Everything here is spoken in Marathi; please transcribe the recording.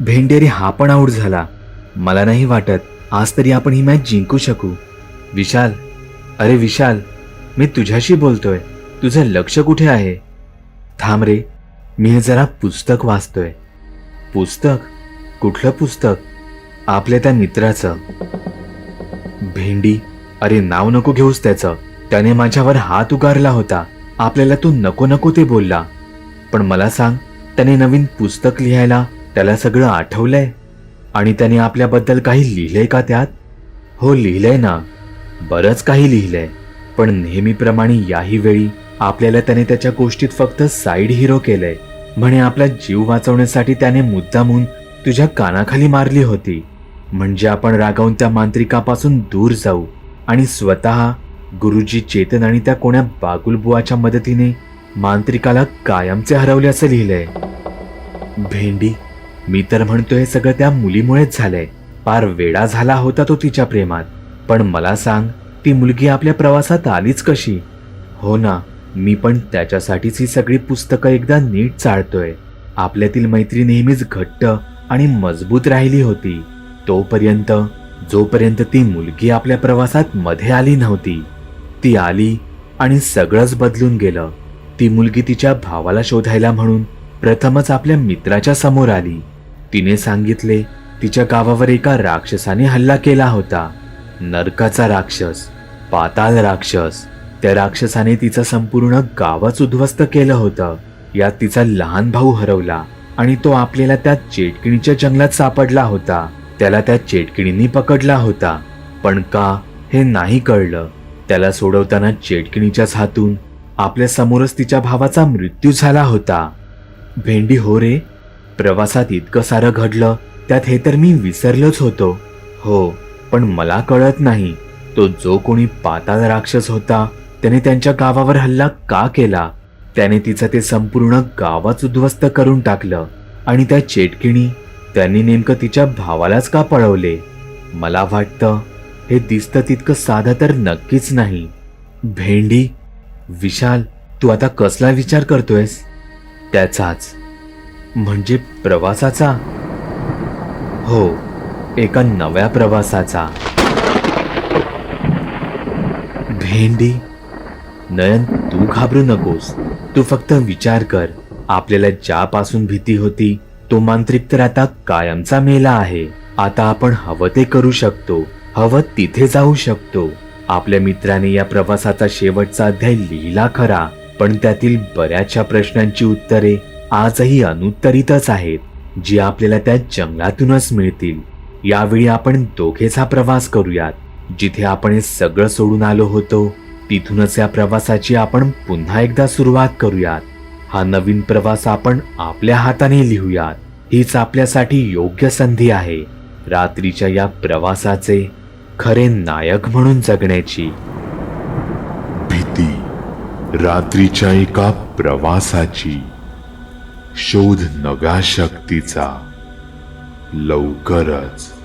भेंडेरी हा पण आऊट झाला. मला नाही वाटत आज तरी आपण ही मॅच जिंकू शकू. विशाल अरे विशाल मी तुझ्याशी बोलतोय. तुझं लक्ष कुठे आहे? थांब रे मी हे जरा पुस्तक वाचतोय. पुस्तक? कुठलं पुस्तक? आपल्या त्या मित्राचं. भेंडी अरे नाव नको घेऊस त्याचं. त्याने माझ्यावर हात उगारला होता. आपल्याला तू नको नको ते बोलला. पण मला सांग त्याने नवीन पुस्तक लिहायला त्याला सगळं आठवलंय. आणि त्याने आपल्याबद्दल काही लिहिलंय का त्यात? हो लिहिलंय ना. बरंच काही लिहिलंय. पण नेहमीप्रमाणे याही वेळी आपल्याला त्याने त्याच्या गोष्टीत फक्त साईड हिरो केलंय. म्हणे आपला जीव वाचवण्यासाठी त्याने मुद्दामून तुझ्या कानाखाली मारली होती. म्हणजे आपण रागावून त्या मांत्रिकापासून दूर जाऊ. आणि स्वतः गुरुजी चेतन आणि त्या कोण्या बागुलबुवाच्या मदतीने मांत्रिकाला कायमचे हरवले असं लिहिलंय. भेंडी मी तर म्हणतोय सगळं त्या मुलीमुळेच झालंय. पार वेडा झाला होता तो तिच्या प्रेमात. पण मला सांग ती मुलगी आपल्या प्रवासात आलीच कशी? हो ना मी पण त्याच्यासाठीच ही सगळी पुस्तकं एकदा नीट चाळतोय. आपल्यातील मैत्री नेहमीच घट्ट आणि मजबूत राहिली होती. तोपर्यंत जोपर्यंत ती मुलगी आपल्या प्रवासात मध्ये आली नव्हती. ती आली आणि सगळंच बदलून गेलं. ती मुलगी तिच्या भावाला शोधायला म्हणून प्रथमच आपल्या मित्राच्या समोर आली. तिने सांगितले तिच्या गावावर एका राक्षसाने हल्ला केला होता. नरकाचा राक्षस पाताल राक्षस त्या राक्षसाने तिचं संपूर्ण गावच उद्ध्वस्त केलं होतं. यात तिचा लहान भाऊ हरवला आणि तो आपल्याला त्या चेटकिणीच्या जंगलात सापडला होता. त्याला त्या चेटकिणींनी पकडला होता. पण का? हे नाही कळलं. त्याला सोडवताना चेटकिणीच्याच हातून आपल्या समोरच तिच्या भावाचा मृत्यू झाला होता. भेंडी हो रे प्रवासात इतकं सारं घडलं त्यात हे तर मी विसरलोच होतो. हो पण मला कळत नाही तो जो कोणी पाताळ राक्षस होता त्याने त्यांच्या गावावर हल्ला का केला? त्याने तिचं ते संपूर्ण गावाच उद्ध्वस्त करून टाकलं. आणि त्या चेटकिणी त्यांनी नेमकं तिच्या भावालाच का पळवले? मला वाटतं हे दिसतं तितकं साधं तर नक्कीच नाही. भेंडी विशाल तू आता कसला विचार करतोयस? त्याचाच. म्हणजे प्रवासाचा? हो एका नव्या प्रवासाचा. भेंडी? नयन तू घाबरू नकोस. तू फक्त विचार कर. आपल्याला ज्यापासून भीती होती तो मांत्रिक तर आता कायमचा मेला आहे. आता आपण हवं ते करू शकतो. हवं तिथे जाऊ शकतो. आपल्या मित्राने या प्रवासाचा शेवटचा अध्याय लिहिला खरा पण त्यातील बऱ्याचशा प्रश्नांची उत्तरे आजही अनुत्तरितच आहेत जी आपल्याला त्या जंगलातूनच मिळतील. यावेळी आपण दोघेचा प्रवास करूयात. जिथे आपण हे सगळं सोडून आलो होतो तिथूनच या प्रवासाची आपण पुन्हा एकदा सुरुवात करूयात. हा नवीन प्रवास आपण आपल्या हाताने लिहूयात. हीच आपल्यासाठी योग्य संधी आहे. रात्रीच्या या प्रवासाचे खरे नायक म्हणून जगण्याची. भीती रात्रीच्या एका प्रवासाची. शोध नव्या शक्तीचा लवकरच.